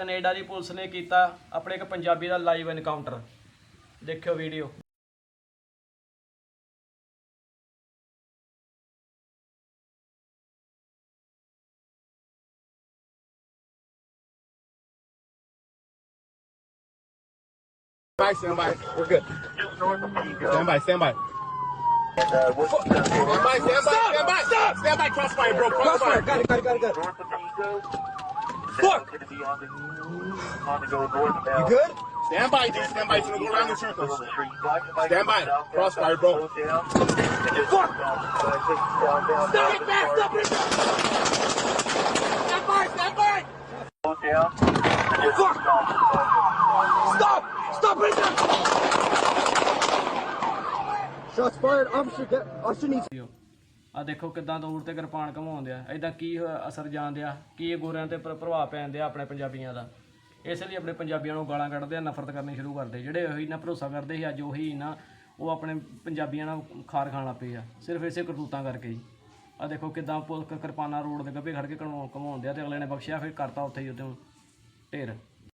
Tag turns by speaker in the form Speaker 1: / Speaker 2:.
Speaker 1: Canada ਦੀ police ਨੇ ਕੀਤਾ ਆਪਣੇ ਇੱਕ ਪੰਜਾਬੀ ਦਾ ਲਾਈਵ ਐਨਕਾਊਂਟਰ ਦੇਖਿਓ video
Speaker 2: by, stand by. We're good. Stand by, stand by. Stand by, stand by, stand by. Stop! Stand by, crossfire, bro. Crossfire. Got it, got it, got it, got it. Fuck! You good? Stand by, dude. Stand by. It's gonna go around in circles. Stand by. Crossfire, bro. Fuck! Stop it, man! Stop it! Stand by, stand by! Fuck! Stop! Stop it!
Speaker 3: Shots fired. Officer, get, officer needs.
Speaker 1: ਆ ਦੇਖੋ ਕਿੱਦਾਂ ਦੂਰ ਤੇ ਕਿਰਪਾਨ ਘਮਾਉਂਦੇ ਆ। ਐਦਾਂ ਕੀ ਅਸਰ ਜਾਂਦੇ ਆ, ਕੀ ਇਹ ਗੋਰਿਆਂ ਤੇ ਪ੍ਰ- ਪ੍ਰਭਾਵ ਪੈਂਦੇ ਆ ਆਪਣੇ ਪੰਜਾਬੀਆਂ ਦਾ। ਇਸ ਲਈ ਆਪਣੇ ਪੰਜਾਬੀਆਂ ਨੂੰ ਗਾਲਾਂ ਕੱਢਦੇ ਆ, ਨਫ਼ਰਤ ਕਰਨੀ ਸ਼ੁਰੂ ਕਰਦੇ। ਜਿਹੜੇ ਉਹੀ ਨਾ ਭਰੋਸਾ ਕਰਦੇ ਸੀ, ਅੱਜ ਉਹੀ ਨਾ ਉਹ ਆਪਣੇ ਪੰਜਾਬੀਆਂ ਨਾਲ ਖਾਰ ਖਾਣ ਲੱਗ ਪਏ ਆ। ਸਿਰਫ ਇਸੇ ਕਰਤੂਤਾਂ ਕਰਕੇ ਹੀ ਆ ਦੇਖੋ ਕਿੱਦਾਂ ਪੁਲਿਸ ਕਿਰਪਾਨਾਂ ਰੋਡ ਦੇ ਗੱਭੇ ਖੜ ਕੇ ਘਮਾਉਂਦੇ ਆ ਤੇ ਅਗਲੇ ਨੇ ਬਖਸ਼ਿਆ, ਫਿਰ ਕਰਤਾ ਉੱਥੇ ਹੀ ਉਹਦੇ ਢੇਰ।